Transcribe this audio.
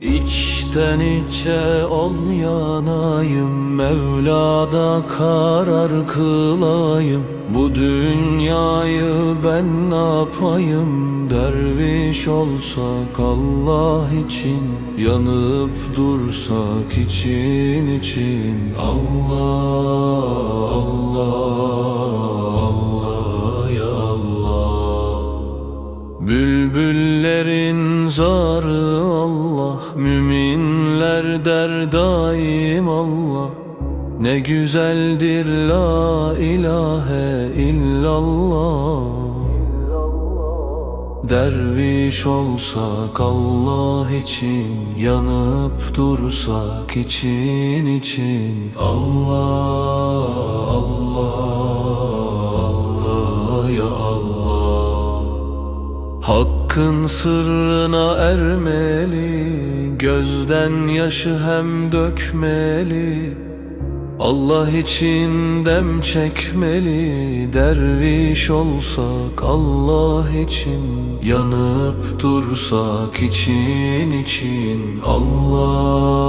İçten içe ol yanayım Mevla'da karar kılayım. Bu dünyayı ben ne yapayım? Derviş olsak Allah için Yanıp dursak için için. Allah Bülbüllerin zarı Allah Müminler der daim Allah. Ne güzeldir la ilahe illallah. Derviş olsak Allah için Yanıp dursak için için. Allah Allah Allah ya Allah Hakkın sırrına ermeli Gözden yaşı hem dökmeli. Allah için dem çekmeli Derviş olsak Allah için. Yanıp dursak için için Allah